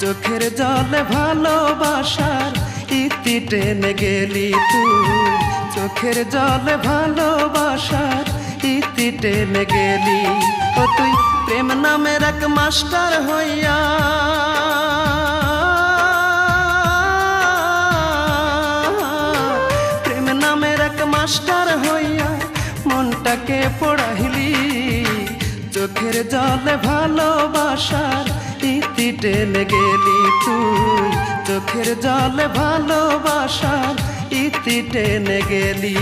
চোখের জলে ভালোবাসার ইতি টেনে গেলি তুই। চোখের জলে ভালোবাসার ইতি টেনে গেলি। ও তুই প্রেম নামের এক মাস্টার হইয়া। প্রেম নামের এক মাস্টার হইয়া মনটাকে পড়াইলি। চোখের জলে ভালোবাসার ইতি টেনে গেলি তুই চোখের জল ভালোবাসার ইতি টেনে গেলি।